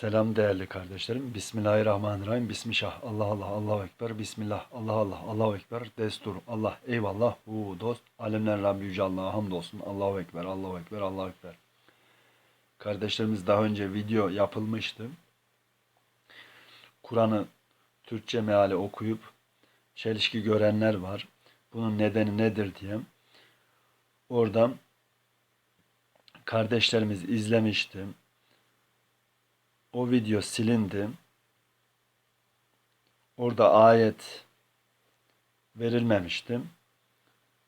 Selam değerli kardeşlerim. Bismillahirrahmanirrahim. Bismillah. Allah Allah. Allahu Ekber. Bismillah. Allah Allah. Allahu Ekber. Destur. Allah. Eyvallah. Hu dost. Alemler Rabbi Yüce Allah'a hamdolsun. Allahu Ekber. Allahu Ekber. Allahu Ekber. Kardeşlerimiz daha önce video yapılmıştı. Kur'an'ı Türkçe meali okuyup çelişki görenler var. Bunun nedeni nedir diye. Oradan kardeşlerimiz izlemişti. O video silindi. Orada ayet verilmemişti.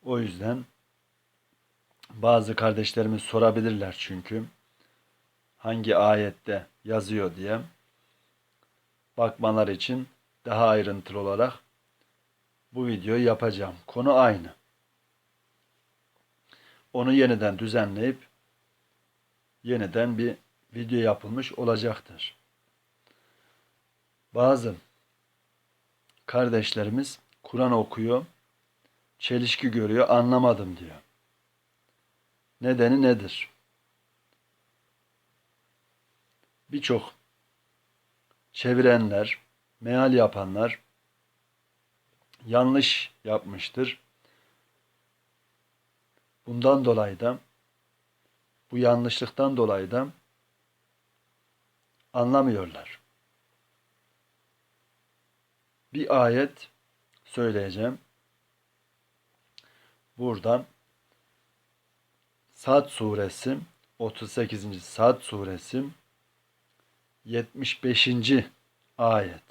O yüzden bazı kardeşlerimiz sorabilirler çünkü hangi ayette yazıyor diye bakmalar için daha ayrıntılı olarak bu videoyu yapacağım. Konu aynı. Onu yeniden düzenleyip yeniden bir video yapılmış olacaktır. Bazı kardeşlerimiz Kur'an okuyor, çelişki görüyor, anlamadım diyor. Nedeni nedir? Birçok çevirenler, meal yapanlar yanlış yapmıştır. Bundan dolayı da bu yanlışlıktan dolayı da anlamıyorlar. Bir ayet söyleyeceğim. Buradan Sad suresi 38. Sad suresi 75. ayet.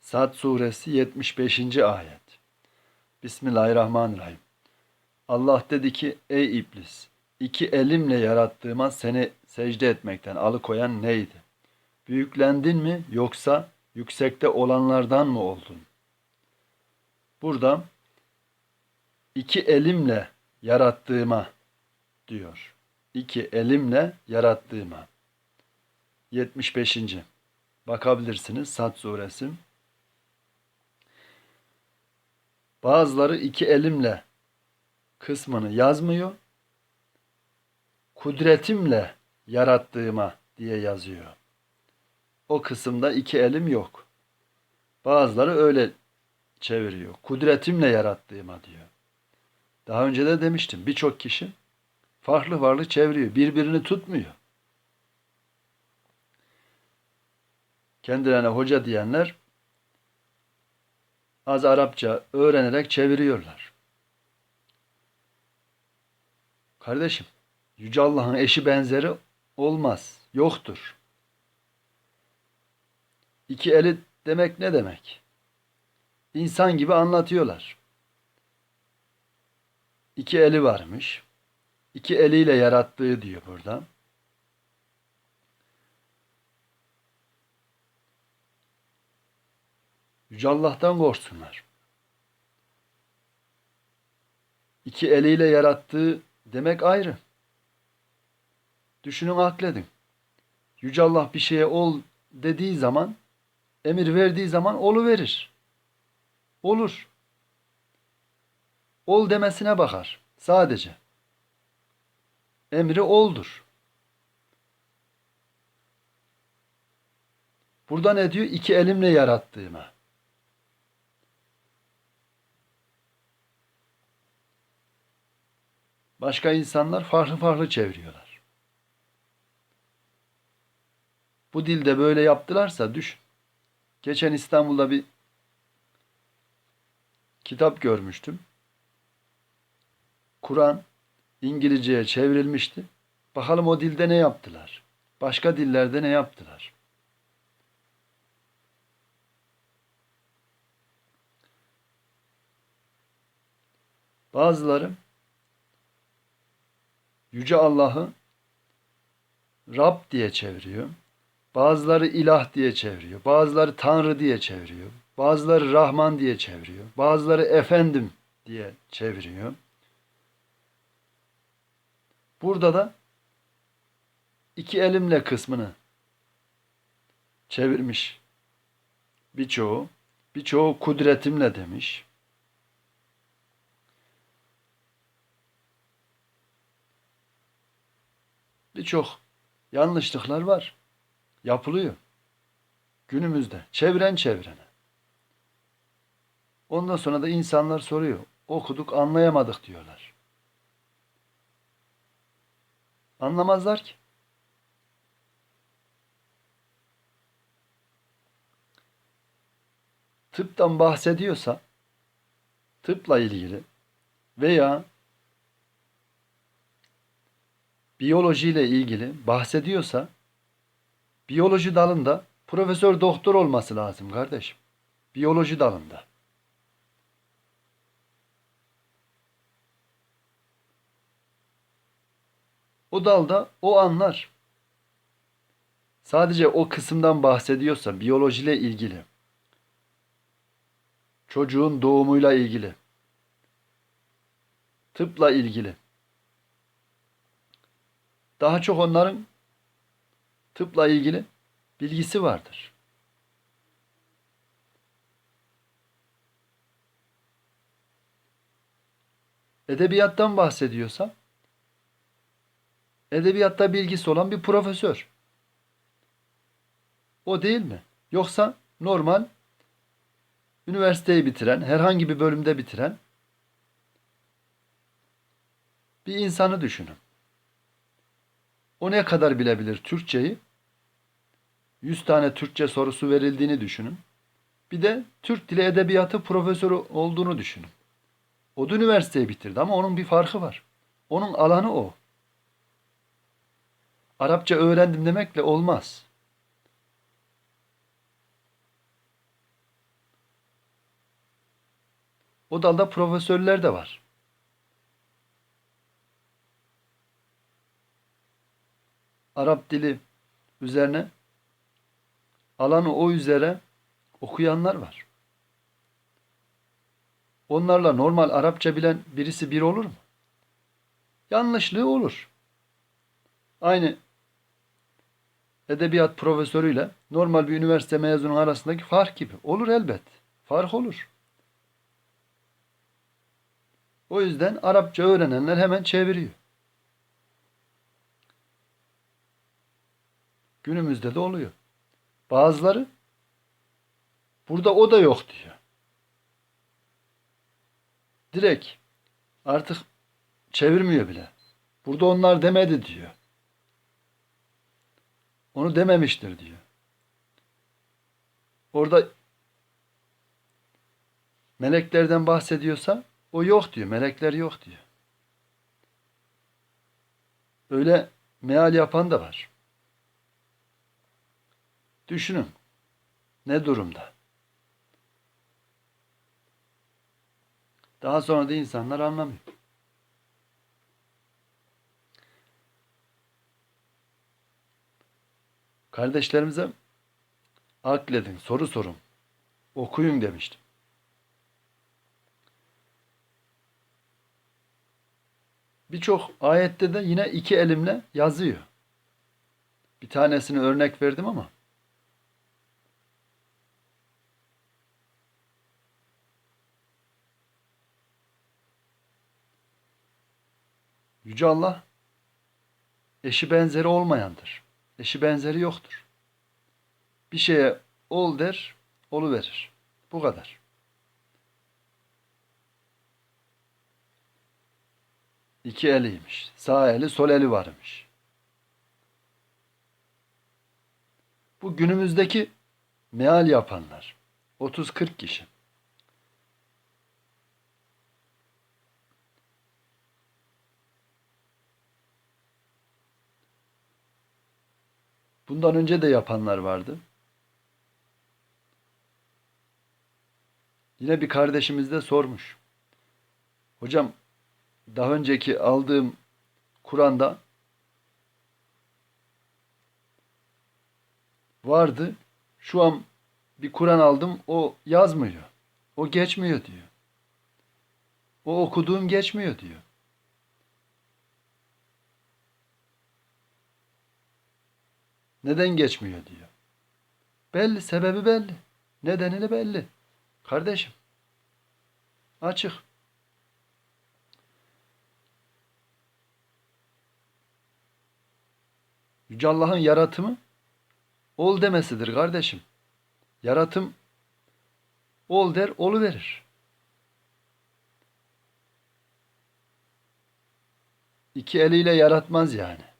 Sad suresi 75. ayet. Bismillahirrahmanirrahim. Allah dedi ki ey iblis iki elimle yarattığıma seni secde etmekten alıkoyan neydi? Büyüklendin mi yoksa yüksekte olanlardan mı oldun? Burada iki elimle yarattığıma diyor. İki elimle yarattığıma. 75. Bakabilirsiniz Sad suresi. Bazıları iki elimle kısmını yazmıyor kudretimle yarattığıma diye yazıyor. O kısımda iki elim yok. Bazıları öyle çeviriyor. Kudretimle yarattığıma diyor. Daha önce de demiştim birçok kişi farklı farklı çeviriyor. Birbirini tutmuyor. Kendilerine hoca diyenler az Arapça öğrenerek çeviriyorlar. Kardeşim Yüce Allah'ın eşi benzeri olmaz, yoktur. İki eli demek ne demek? İnsan gibi anlatıyorlar. İki eli varmış. İki eliyle yarattığı diyor burada. Yüce Allah'tan korksunlar. İki eliyle yarattığı demek ayrı. Düşünün akledin. Yüce Allah bir şeye ol dediği zaman, emir verdiği zaman olu verir. Olur. Ol demesine bakar sadece. Emri oldur. Burada ne diyor? İki elimle yarattığıma. Başka insanlar farklı farklı çeviriyorlar. Bu dilde böyle yaptılarsa düşün. Geçen İstanbul'da bir kitap görmüştüm. Kur'an İngilizceye çevrilmişti. Bakalım o dilde ne yaptılar? Başka dillerde ne yaptılar? Bazıları Yüce Allah'ı Rab diye çeviriyor. Bazıları ilah diye çeviriyor. Bazıları tanrı diye çeviriyor. Bazıları Rahman diye çeviriyor. Bazıları efendim diye çeviriyor. Burada da iki elimle kısmını çevirmiş. Birçoğu, birçoğu kudretimle demiş. Birçok yanlışlıklar var. Yapılıyor. Günümüzde. Çevren çevrene. Ondan sonra da insanlar soruyor. Okuduk anlayamadık diyorlar. Anlamazlar ki. Tıptan bahsediyorsa tıpla ilgili veya biyolojiyle ilgili bahsediyorsa biyoloji dalında profesör doktor olması lazım kardeşim. Biyoloji dalında. O dalda o anlar. Sadece o kısımdan bahsediyorsa biyolojiyle ilgili, çocuğun doğumuyla ilgili, tıpla ilgili. Daha çok onların tıpla ilgili bilgisi vardır. Edebiyattan bahsediyorsa edebiyatta bilgisi olan bir profesör. O değil mi? Yoksa normal üniversiteyi bitiren, herhangi bir bölümde bitiren bir insanı düşünün. O ne kadar bilebilir Türkçeyi? 100 tane Türkçe sorusu verildiğini düşünün. Bir de Türk Dili Edebiyatı profesörü olduğunu düşünün. O da üniversiteyi bitirdi ama onun bir farkı var. Onun alanı o. Arapça öğrendim demekle olmaz. O dalda profesörler de var. Arap dili üzerine alanı o üzere okuyanlar var. Onlarla normal Arapça bilen birisi bir olur mu? Yanlışlığı olur. Aynı edebiyat profesörüyle normal bir üniversite mezunu arasındaki fark gibi. Olur elbet. Fark olur. O yüzden Arapça öğrenenler hemen çeviriyor. Günümüzde de oluyor. Bazıları burada o da yok diyor. Direkt artık çevirmiyor bile. Burada onlar demedi diyor. Onu dememiştir diyor. Orada meleklerden bahsediyorsa o yok diyor. Melekler yok diyor. Öyle meal yapan da var. Düşünün. Ne durumda? Daha sonra da insanlar anlamıyor. Kardeşlerimize akledin, soru sorun, okuyun demiştim. Birçok ayette de yine iki elimle yazıyor. Bir tanesini örnek verdim ama Yüce Allah eşi benzeri olmayandır. Eşi benzeri yoktur. Bir şeye ol der, olu verir. Bu kadar. İki eliymiş. Sağ eli, sol eli varmış. Bu günümüzdeki meal yapanlar. 30-40 kişi. Bundan önce de yapanlar vardı. Yine bir kardeşimiz de sormuş. Hocam daha önceki aldığım Kur'an'da vardı. Şu an bir Kur'an aldım o yazmıyor. O geçmiyor diyor. O okuduğum geçmiyor diyor. Neden geçmiyor diyor. Belli, sebebi belli. Nedeni de belli. Kardeşim. Açık. Yüce Allah'ın yaratımı ol demesidir kardeşim. Yaratım ol der, olu verir. İki eliyle yaratmaz yani.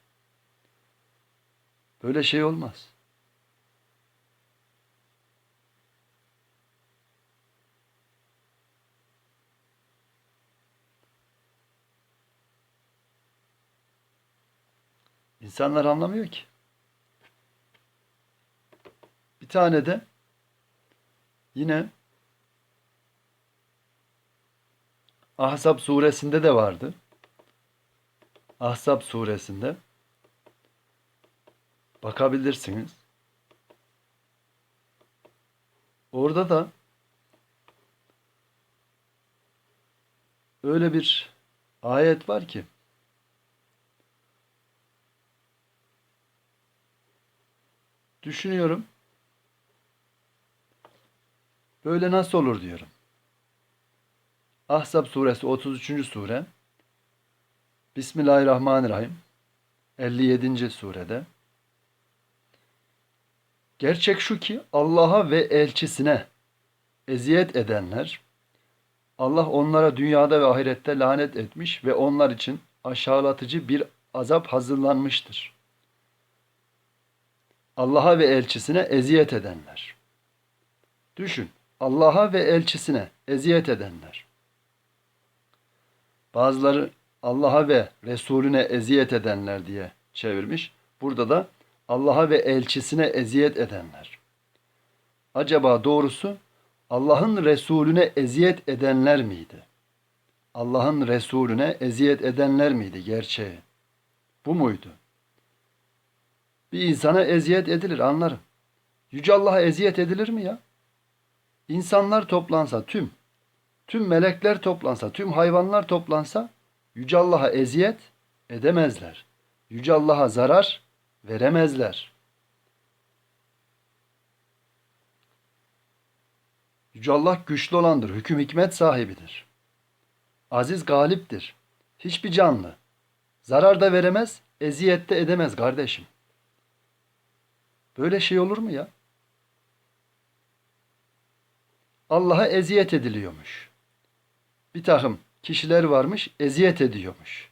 Böyle şey olmaz. İnsanlar anlamıyor ki. Bir tane de yine Ahzab suresinde de vardı. Ahzab suresinde bakabilirsiniz. Orada da öyle bir ayet var ki düşünüyorum. Böyle nasıl olur diyorum. Ahzab suresi 33. sure. Bismillahirrahmanirrahim. 57. surede. Gerçek şu ki Allah'a ve elçisine eziyet edenler Allah onlara dünyada ve ahirette lanet etmiş ve onlar için aşağılatıcı bir azap hazırlanmıştır. Allah'a ve elçisine eziyet edenler. Düşün, Allah'a ve elçisine eziyet edenler. Bazıları Allah'a ve Resulüne eziyet edenler diye çevirmiş. Burada da Allah'a ve elçisine eziyet edenler. Acaba doğrusu Allah'ın Resulüne eziyet edenler miydi? Allah'ın Resulüne eziyet edenler miydi gerçeği? Bu muydu? Bir insana eziyet edilir anlarım. Yüce Allah'a eziyet edilir mi ya? İnsanlar toplansa tüm, tüm melekler toplansa, tüm hayvanlar toplansa Yüce Allah'a eziyet edemezler. Yüce Allah'a zarar veremezler. Yüce Allah güçlü olandır, hüküm hikmet sahibidir. Aziz galiptir. Hiçbir canlı zarar da veremez, eziyet de edemez kardeşim. Böyle şey olur mu ya? Allah'a eziyet ediliyormuş. Bir takım kişiler varmış, eziyet ediyormuş.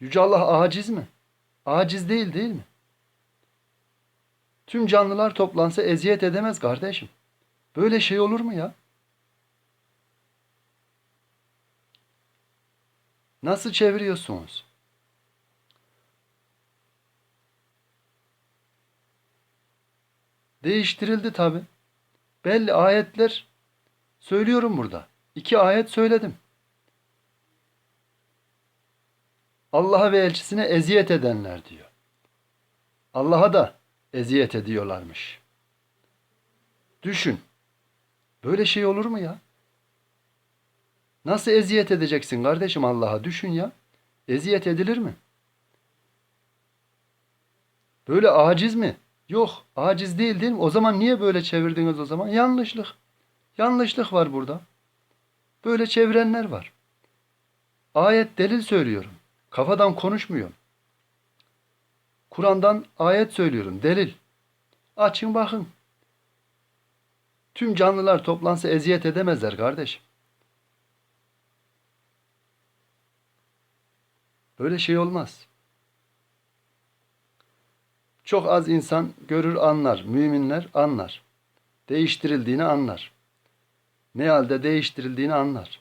Yüce Allah aciz mi? Aciz değil değil mi? Tüm canlılar toplansa eziyet edemez kardeşim. Böyle şey olur mu ya? Nasıl çeviriyorsunuz? Değiştirildi tabi. Belli ayetler söylüyorum burada. İki ayet söyledim. Allah'a ve elçisine eziyet edenler diyor. Allah'a da eziyet ediyorlarmış. Düşün. Böyle şey olur mu ya? Nasıl eziyet edeceksin kardeşim Allah'a? Düşün ya. Eziyet edilir mi? Böyle aciz mi? Yok, aciz değil değil mi? O zaman niye böyle çevirdiniz o zaman? Yanlışlık. Yanlışlık var burada. Böyle çevirenler var. Ayet delil söylüyorum. Kafadan konuşmuyorum. Kur'an'dan ayet söylüyorum. Delil. Açın bakın. Tüm canlılar toplansa eziyet edemezler kardeşim. Böyle şey olmaz. Çok az insan görür anlar. Müminler anlar. Değiştirildiğini anlar. Ne halde değiştirildiğini anlar.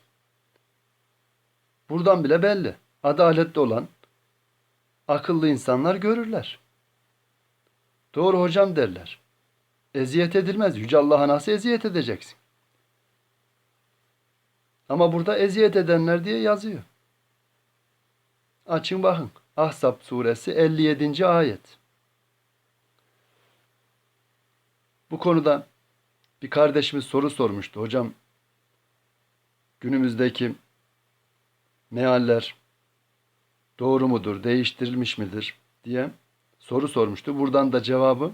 Buradan bile belli. Adaletli olan akıllı insanlar görürler. Doğru hocam derler. Eziyet edilmez. Yüce Allah'a nasıl eziyet edeceksin? Ama burada eziyet edenler diye yazıyor. Açın bakın. Ahzab suresi 57. ayet. Bu konuda bir kardeşimiz soru sormuştu. Hocam günümüzdeki mealler doğru mudur, değiştirilmiş midir diye soru sormuştu. Buradan da cevabı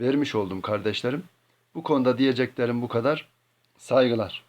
vermiş oldum kardeşlerim. Bu konuda diyeceklerim bu kadar. Saygılar.